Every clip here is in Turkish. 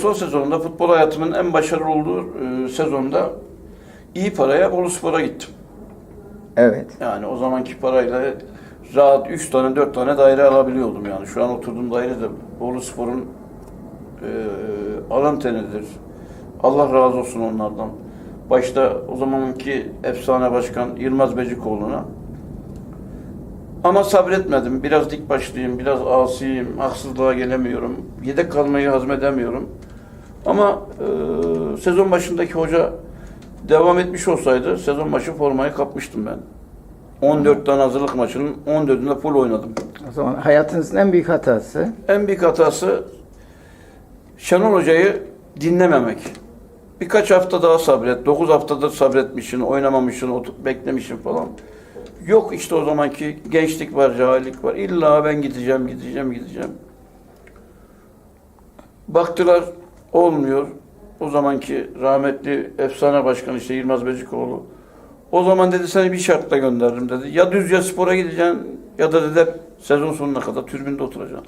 89-90 sezonunda futbol hayatımın en başarılı olduğu e, sezonda iyi paraya Bolu Spor'a gittim. Evet. Yani o zamanki parayla rahat 3 tane 4 tane daire alabiliyordum yani. Şu an oturduğum daire de Bolu Spor'un e, alın tenidir. Allah razı olsun onlardan. Başta o zamanki efsane başkan Yılmaz Becikoğlu'na. Ama sabretmedim. Biraz dik başlıyım, biraz asiyim, haksızlığa gelemiyorum. Yedek kalmayı hazmedemiyorum. Ama e, sezon başındaki hoca devam etmiş olsaydı sezon başı formayı kapmıştım ben. 14 tane hazırlık maçının 14'ünde full oynadım. O zaman hayatınızın en büyük hatası En büyük hatası Şenol Hoca'yı dinlememek. Birkaç hafta daha sabret. 9 haftadır sabretmişsin, oynamamışsın, oturup beklemişsin falan. Yok işte o zamanki gençlik var, cahillik var. İlla ben gideceğim, gideceğim, gideceğim. Baktılar olmuyor. O zamanki rahmetli efsane başkan işte Yılmaz Becikoğlu. O zaman dedi seni bir şartla gönderirim dedi. Ya Düzce Spor'a gideceksin ya da dedi sezon sonuna kadar türbünde oturacaksın.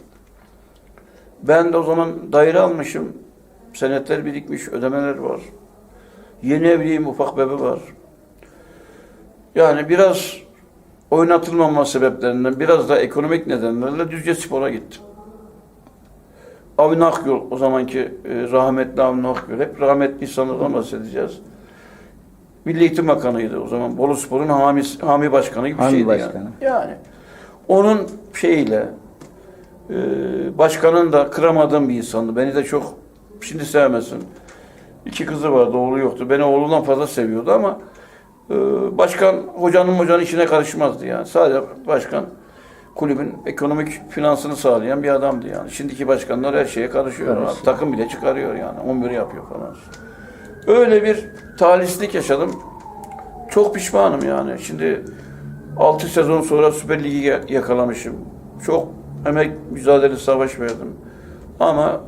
Ben de o zaman daire almışım. Senetler birikmiş, ödemeler var. Yeni evliyim, ufak bebe var. Yani biraz oynatılmama sebeplerinden, biraz da ekonomik nedenlerle Düzce Spor'a gittim. Avni Akyol, o zamanki e, rahmetli Avni Akyol, hep rahmetli insanlardan bahsedeceğiz. Milli Eğitim Bakanı'ydı o zaman. Bolu Spor'un hami, hami başkanı gibi bir Hami şeydi başkanı. yani. Yani onun şeyiyle e, başkanın da kıramadığım bir insandı. Beni de çok şimdi sevmesin. İki kızı vardı, oğlu yoktu. Beni oğlundan fazla seviyordu ama e, başkan hocanın hocanın işine karışmazdı yani. Sadece başkan kulübün ekonomik finansını sağlayan bir adamdı yani. Şimdiki başkanlar her şeye karışıyor. Karışıyor. Takım bile çıkarıyor yani. 11 yapıyor falan. Öyle bir talihsizlik yaşadım. Çok pişmanım yani. Şimdi 6 sezon sonra Süper Lig'i ya- yakalamışım. Çok emek mücadele savaş verdim. Ama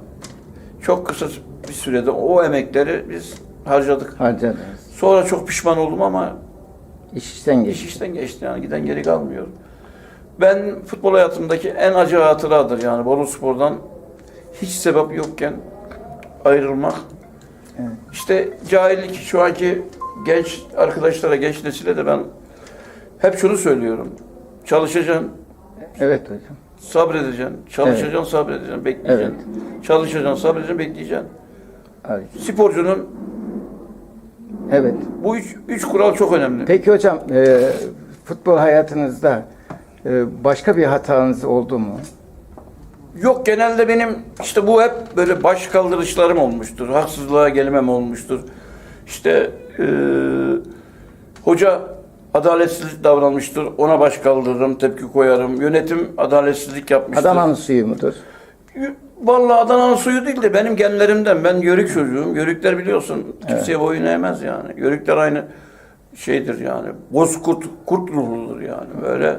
çok kısa bir sürede o emekleri biz harcadık. harcadınız. Sonra çok pişman oldum ama İş işten iş geçti. işten geçti yani giden geri kalmıyor. Ben futbol hayatımdaki en acı hatıradır yani Bolu Spor'dan hiç sebep yokken ayrılmak. Evet. İşte cahillik şu anki genç arkadaşlara, genç nesile de ben hep şunu söylüyorum. Çalışacaksın, Evet hocam. sabredeceksin. Çalışacaksın, sabredeceksin, bekleyeceksin. Çalışacaksın, sabredeceksin, bekleyeceksin. Evet. Sporcunun Evet. bu üç, üç kural çok önemli. Peki hocam e, futbol hayatınızda e, başka bir hatanız oldu mu? Yok genelde benim işte bu hep böyle baş kaldırışlarım olmuştur. Haksızlığa gelmem olmuştur. İşte eee, hoca adaletsizlik davranmıştır. Ona baş kaldırırım, tepki koyarım. Yönetim adaletsizlik yapmıştır. Adana'nın suyu mudur? Vallahi Adana'nın suyu değil de benim genlerimden. Ben Yörük çocuğum. Yörükler biliyorsun kimseye boyun eğmez yani. Yörükler aynı şeydir yani. Bozkurt, kurt ruhludur yani. Böyle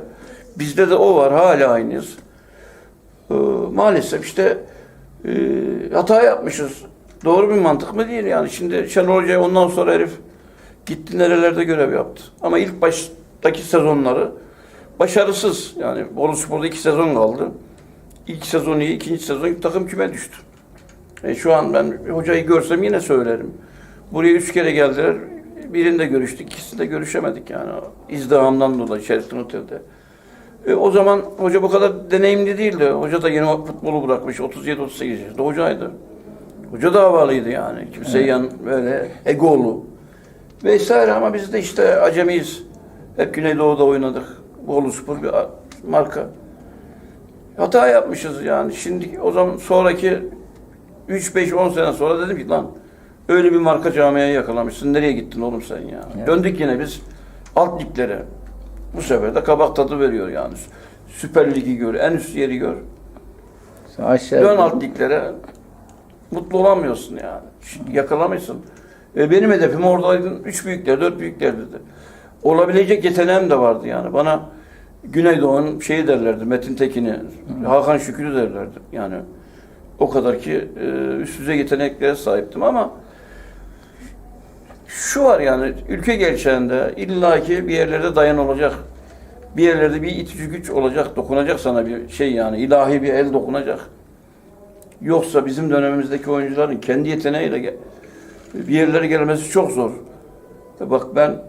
bizde de o var. Hala aynıyız. Ee, maalesef işte e, hata yapmışız. Doğru bir mantık mı değil yani. Şimdi Şenol Hoca ondan sonra herif gitti nerelerde görev yaptı. Ama ilk baştaki sezonları başarısız. Yani Bolu Spor'da iki sezon kaldı. İlk sezon iyi, ikinci sezon takım küme düştü. E şu an ben hocayı görsem yine söylerim. Buraya üç kere geldiler. Birinde görüştük, ikisinde görüşemedik yani. İzdihamdan dolayı Sheraton Otel'de. E, o zaman hoca bu kadar deneyimli değildi. Hoca da yeni futbolu bırakmış. 37-38 yaşında hocaydı. Hoca da havalıydı yani. Kimseye yan böyle egolu. Vesaire ama biz de işte acemiyiz. Hep Güneydoğu'da oynadık. Bolu Spor bir marka. Hata yapmışız yani. Şimdi o zaman sonraki 3-5-10 sene sonra dedim ki lan öyle bir marka camiaya yakalamışsın. Nereye gittin oğlum sen ya? Evet. Döndük yine biz alt liglere. Bu sefer de kabak tadı veriyor yani. Süper Ligi gör, en üst yeri gör. Aşağı Dön alt liglere. Mutlu olamıyorsun yani. Şimdi Yakalamışsın. E, benim hedefim oradaydın. Üç büyükler, dört büyükler dedi. Olabilecek yeteneğim de vardı yani. Bana Güneydoğu'nun şeyi derlerdi, Metin Tekin'i, Hakan Şükrü derlerdi. Yani o kadar ki e, üst düzey yeteneklere sahiptim ama şu var yani ülke gerçeğinde illaki bir yerlerde dayan olacak. Bir yerlerde bir itici güç olacak, dokunacak sana bir şey yani ilahi bir el dokunacak. Yoksa bizim dönemimizdeki oyuncuların kendi yeteneğiyle bir yerlere gelmesi çok zor. Bak ben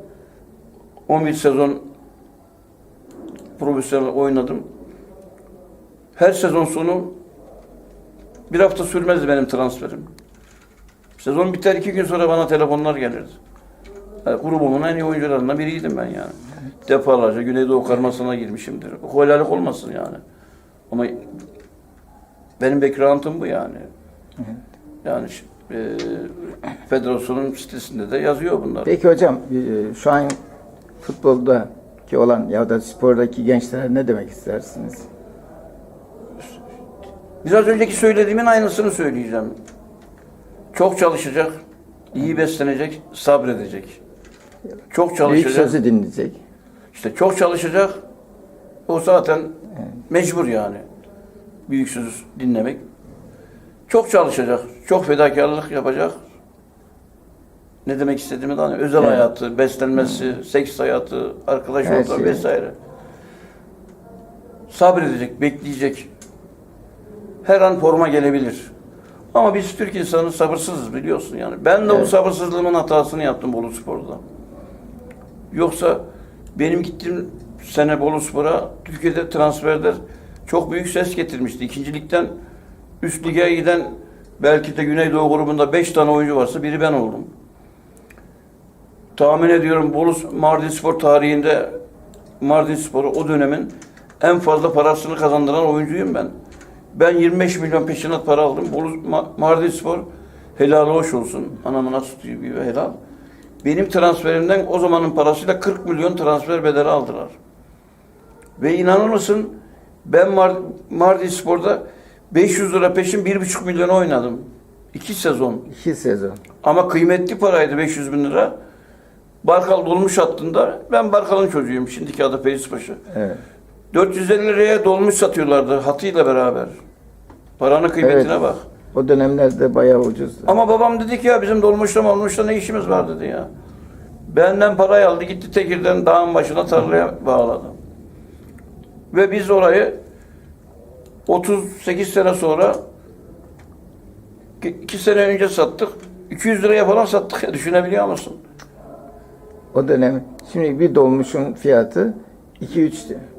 11 sezon profesyonel oynadım. Her sezon sonu bir hafta sürmezdi benim transferim. Sezon biter iki gün sonra bana telefonlar gelirdi. Yani grubumun en iyi oyuncularından biriydim ben yani. Defalarca Güneydoğu karmasına girmişimdir. Kolaylık olmasın yani. Ama benim background'ım bu yani. Yani e, federasyonun sitesinde de yazıyor bunlar. Peki hocam e, şu an futboldaki olan ya da spordaki gençlere ne demek istersiniz? Biraz önceki söylediğimin aynısını söyleyeceğim. Çok çalışacak, iyi beslenecek, sabredecek. Çok Büyük çalışacak. sözü dinleyecek. İşte çok çalışacak. O zaten mecbur yani. Büyük söz dinlemek. Çok çalışacak. Çok fedakarlık yapacak. Ne demek istediğimi de anlıyorum. Özel Evet. hayatı, beslenmesi, seks hayatı, arkadaş Her ortamı şey. vesaire. Sabredecek, bekleyecek. Her an forma gelebilir. Ama biz Türk insanı sabırsızız biliyorsun yani. Ben de bu Evet. sabırsızlığımın hatasını yaptım Bolu Spor'da. Yoksa benim gittiğim sene Bolu Spor'a Türkiye'de transferler çok büyük ses getirmişti. İkincilikten üst lige giden belki de Güneydoğu grubunda 5 tane oyuncu varsa biri ben oldum. Tahmin ediyorum Bolu Mardin Spor tarihinde Mardin Spor'u o dönemin en fazla parasını kazandıran oyuncuyum ben. Ben 25 milyon peşinat para aldım. Bolu Ma- Mardin Spor helal hoş olsun. Anamın nasıl gibi helal. Benim transferimden o zamanın parasıyla 40 milyon transfer bedeli aldılar. Ve inanır mısın ben Mar- Mardin Spor'da 500 lira peşin 1,5 milyon oynadım. 2 sezon. İki sezon. Ama kıymetli paraydı 500 bin lira. Barkal dolmuş hattında. Ben Barkal'ın çocuğuyum. Şimdiki adı Ferizpaşa. Evet. 450 liraya dolmuş satıyorlardı hatıyla beraber. Paranın kıymetine Evet. bak. O dönemlerde bayağı ucuzdu. Ama babam dedi ki ya bizim dolmuşla molmuşla ne işimiz var dedi ya. Benden parayı aldı gitti Tekir'den dağın başına tarlaya bağladı. Ve biz orayı 38 sene sonra 2 sene önce sattık. 200 liraya falan sattık ya düşünebiliyor musun? O dönem şimdi bir dolmuşun fiyatı 2-3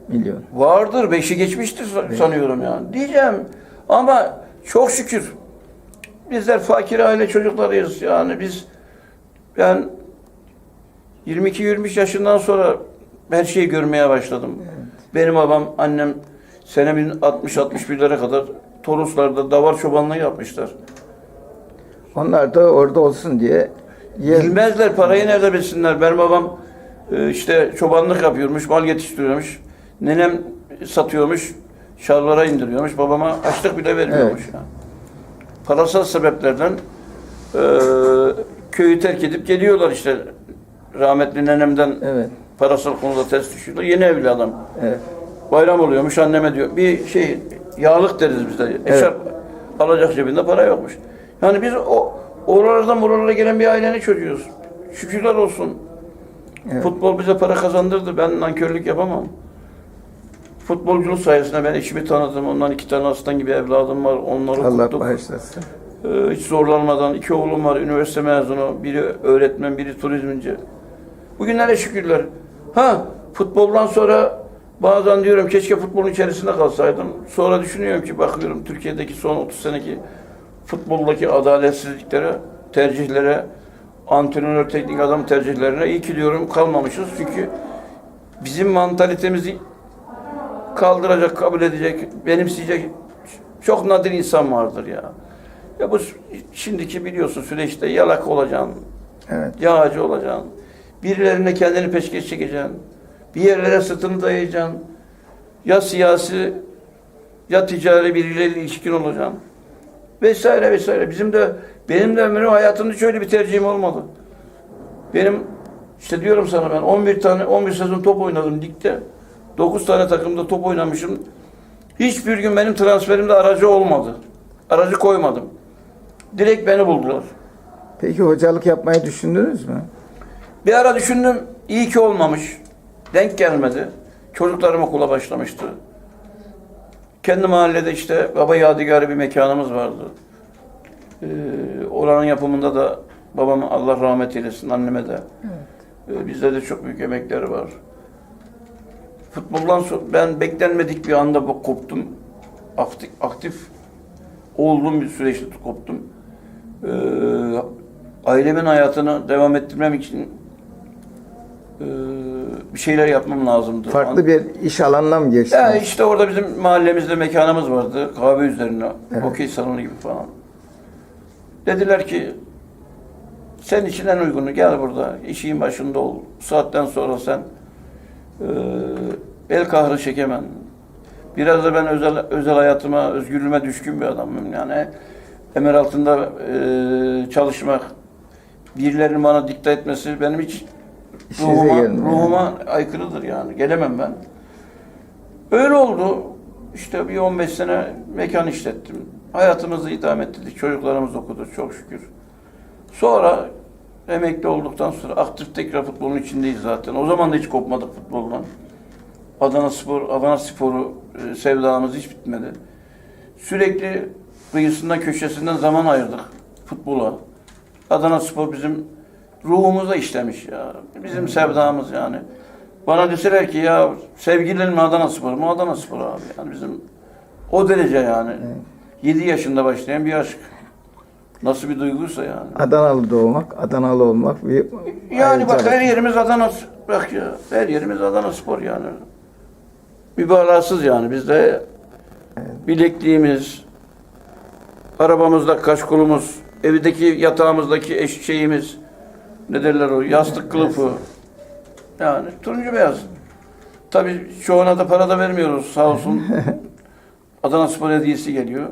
milyon. Vardır, beşi geçmiştir sa- sanıyorum yani. Diyeceğim ama çok şükür bizler fakir aile çocuklarıyız yani biz ben 22-23 yaşından sonra her şeyi görmeye başladım. Benim babam, annem sene 60-61'lere kadar Toroslar'da davar çobanlığı yapmışlar. Onlar da orada olsun diye yer, Bilmezler parayı nerede bilsinler. Benim babam e, işte çobanlık yapıyormuş, mal yetiştiriyormuş. Nenem satıyormuş, şarlara indiriyormuş. Babama açlık bile vermiyormuş. Evet. Yani. Parasal sebeplerden e, köyü terk edip geliyorlar işte. Rahmetli nenemden evet, parasal konuda ters düşüyorlar. Yeni evli adam. evet. Bayram oluyormuş anneme diyor. Bir şey yağlık deriz biz de. Eşarp alacak cebinde para yokmuş. Yani biz o oralardan buralara gelen bir ailenin çocuğuyuz. Şükürler olsun. Evet. Futbol bize para kazandırdı. Ben nankörlük yapamam. Futbolculuk sayesinde ben eşimi tanıdım. Ondan iki tane aslan gibi evladım var. Onları Allah okuttuk. bağışlasın. Ee, hiç zorlanmadan iki oğlum var, üniversite mezunu, biri öğretmen, biri turizmci. Bugünlere şükürler. Ha, futboldan sonra bazen diyorum keşke futbolun içerisinde kalsaydım. Sonra düşünüyorum ki bakıyorum Türkiye'deki son 30 seneki futboldaki adaletsizliklere, tercihlere, antrenör teknik adam tercihlerine iyi ki diyorum kalmamışız. Çünkü bizim mantalitemizi kaldıracak, kabul edecek, benimseyecek çok nadir insan vardır ya. Ya bu şimdiki biliyorsun süreçte yalak olacaksın, Evet. yağcı olacaksın, birilerine kendini peşkeş çekeceksin, bir yerlere sırtını dayayacaksın, ya siyasi ya ticari birileriyle ilişkin olacaksın vesaire vesaire. Bizim de benim de benim hayatımda şöyle bir tercihim olmadı. Benim işte diyorum sana ben 11 tane 11 sezon top oynadım ligde. 9 tane takımda top oynamışım. Hiçbir gün benim transferimde aracı olmadı. Aracı koymadım. Direkt beni buldular. Peki hocalık yapmayı düşündünüz mü? Bir ara düşündüm, iyi ki olmamış. Denk gelmedi. Çocuklarım okula başlamıştı. Kendi mahallede işte baba yadigarı bir mekanımız vardı. Ee, oranın yapımında da babam Allah rahmet eylesin anneme de. Ee, bizde de çok büyük emekleri var. Futboldan sonra ben beklenmedik bir anda koptum. Aktif, aktif olduğum bir süreçte koptum. Ee, ailemin hayatını devam ettirmem için ee, bir şeyler yapmam lazımdı. Farklı bir iş alanına mı geçtiniz? Ya işte orada bizim mahallemizde mekanımız vardı. Kahve üzerine. Evet. Okey salonu gibi falan. Dediler ki sen için en uygunu gel burada. işin başında ol. Bu saatten sonra sen eee el kahrı çekemem. Biraz da ben özel özel hayatıma, özgürlüğüme düşkün bir adamım. Yani emir altında eee, çalışmak, birilerinin bana dikte etmesi benim hiç İşinize ruhuma, ruhuma aykırıdır yani. Gelemem ben. Öyle oldu. İşte bir 15 sene mekan işlettim. Hayatımızı idame ettirdik. Çocuklarımız okudu çok şükür. Sonra emekli olduktan sonra aktif tekrar futbolun içindeyiz zaten. O zaman da hiç kopmadık futboldan. Adana Spor, Adana Spor'u e, sevdamız hiç bitmedi. Sürekli kıyısından köşesinden zaman ayırdık futbola. Adana Spor bizim ruhumuza işlemiş ya. Bizim sevdamız yani. Bana deseler ki ya sevgilin mi Adana Spor mu? Adana Spor abi. Yani bizim o derece yani. 7 yaşında başlayan bir aşk. Nasıl bir duyguysa yani. Adanalı doğmak, Adanalı olmak bir Yani bak ayrıcalık. her yerimiz Adana bak ya her yerimiz Adana Spor yani. Mübalağasız yani bizde bilekliğimiz, arabamızda kaşkolumuz, evdeki yatağımızdaki eşeğimiz, ne derler o yastık kılıfı. Yani turuncu beyaz. Tabii çoğuna da para da vermiyoruz sağ olsun. Adana Spor hediyesi geliyor.